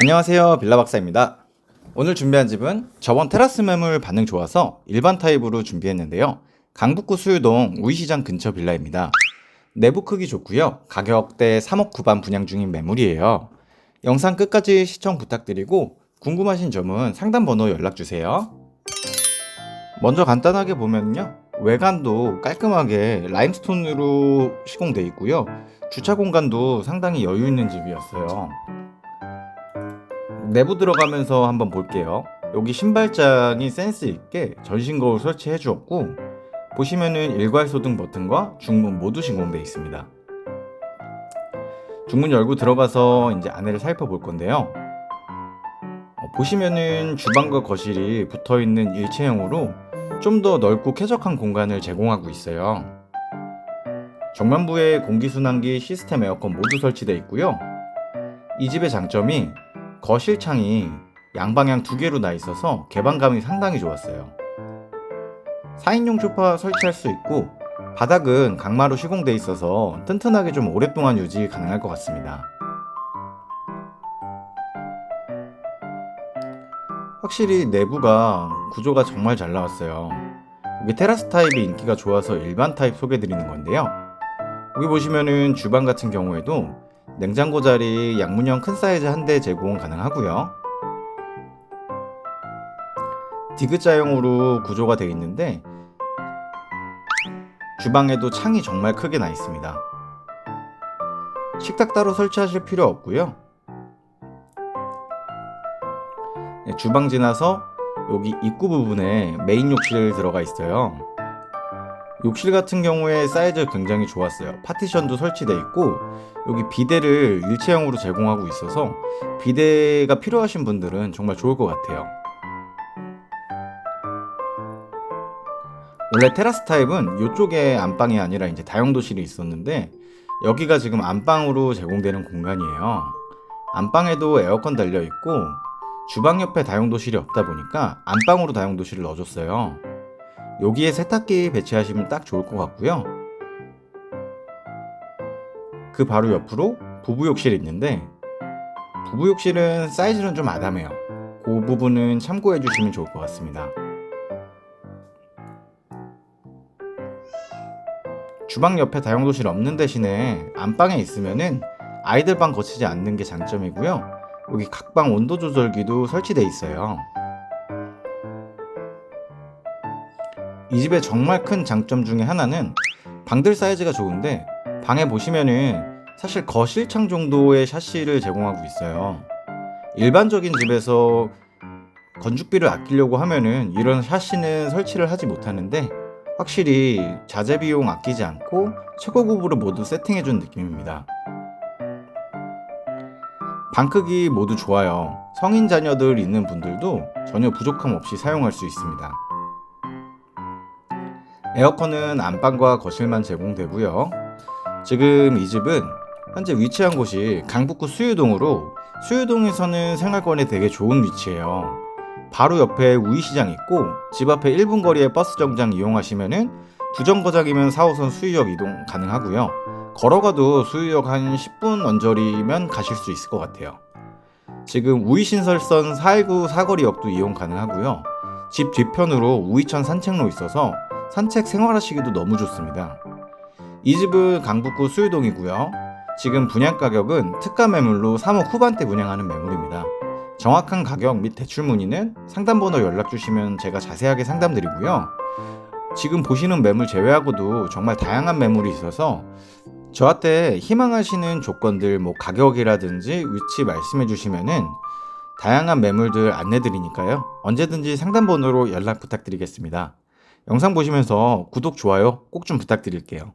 안녕하세요 빌라박사입니다. 오늘 준비한 집은 저번 테라스 매물 반응 좋아서 일반 타입으로 준비했는데요. 강북구 수유동 우이시장 근처 빌라입니다. 내부 크기 좋고요. 가격대 3억 9반 분양 중인 매물이에요. 영상 끝까지 시청 부탁드리고 궁금하신 점은 상담 번호 연락주세요. 먼저 간단하게 보면요. 외관도 깔끔하게 라임스톤으로 시공돼 있고요. 주차 공간도 상당히 여유 있는 집이었어요 내부 들어가면서 한번 볼게요. 여기 신발장이 센스 있게 전신 거울 설치해 주었고 보시면은 일괄 소등 버튼과 중문 모두 시공되어 있습니다. 중문 열고 들어가서 이제 안에를 살펴볼 건데요. 어, 보시면은 주방과 거실이 붙어 있는 일체형으로 좀 더 넓고 쾌적한 공간을 제공하고 있어요. 정면부에 공기순환기 시스템 에어컨 모두 설치되어 있고요. 이 집의 장점이 거실 창이 양방향 두 개로 나 있어서 개방감이 상당히 좋았어요. 4인용 소파 설치할 수 있고 바닥은 강마로 시공돼 있어서 튼튼하게 좀 오랫동안 유지 가능할 것 같습니다. 확실히 내부가 구조가 정말 잘 나왔어요. 여기 테라스 타입이 인기가 좋아서 일반 타입 소개해 드리는 건데요. 여기 보시면은 주방 같은 경우에도 냉장고 자리 양문형 큰 사이즈 한 대 제공 가능하고요. 디귿자형으로 구조가 되어 있는데 주방에도 창이 정말 크게 나 있습니다. 식탁 따로 설치하실 필요 없고요. 네, 주방 지나서 여기 입구 부분에 메인 욕실 들어가 있어요. 욕실 같은 경우에 사이즈 굉장히 좋았어요. 파티션도 설치되어 있고 여기 비데를 일체형으로 제공하고 있어서 비데가 필요하신 분들은 정말 좋을 것 같아요. 원래 테라스 타입은 이쪽에 안방이 아니라 이제 다용도실이 있었는데 여기가 지금 안방으로 제공되는 공간이에요. 안방에도 에어컨 달려 있고 주방 옆에 다용도실이 없다 보니까 안방으로 다용도실을 넣어줬어요. 여기에 세탁기 배치하시면 딱 좋을 것 같고요. 그 바로 옆으로 부부 욕실이 있는데 부부 욕실은 사이즈는 좀 아담해요. 그 부분은 참고해 주시면 좋을 것 같습니다. 주방 옆에 다용도실 없는 대신에 안방에 있으면은 아이들 방 거치지 않는 게 장점이고요. 여기 각방 온도 조절기도 설치돼 있어요. 이 집의 정말 큰 장점 중에 하나는 방들 사이즈가 좋은데 방에 보시면은 사실 거실창 정도의 샤시를 제공하고 있어요. 일반적인 집에서 건축비를 아끼려고 하면은 이런 샤시는 설치를 하지 못하는데 확실히 자재 비용 아끼지 않고 최고급으로 모두 세팅해 준 느낌입니다. 방 크기 모두 좋아요. 성인 자녀들 있는 분들도 전혀 부족함 없이 사용할 수 있습니다. 에어컨은 안방과 거실만 제공되고요. 지금 이 집은 현재 위치한 곳이 강북구 수유동으로 수유동에서는 생활권에 되게 좋은 위치예요. 바로 옆에 우이시장 있고 집 앞에 1분 거리에 버스 정장 이용하시면은 부정거장이면 4호선 수유역 이동 가능하고요. 걸어가도 수유역 한 10분 언저리면 가실 수 있을 것 같아요. 지금 우이신설선 419 사거리역도 이용 가능하고요. 집 뒤편으로 우이천 산책로 있어서 산책 생활하시기도 너무 좋습니다. 이 집은 강북구 수유동이고요. 지금 분양 가격은 특가 매물로 3억 후반대 분양하는 매물입니다. 정확한 가격 및 대출 문의는 상담번호 연락 주시면 제가 자세하게 상담드리고요. 지금 보시는 매물 제외하고도 정말 다양한 매물이 있어서 저한테 희망하시는 조건들 뭐 가격이라든지 위치 말씀해 주시면은 다양한 매물들 안내 드리니까요. 언제든지 상담번호로 연락 부탁드리겠습니다. 영상 보시면서 구독, 좋아요 꼭 좀 부탁드릴게요.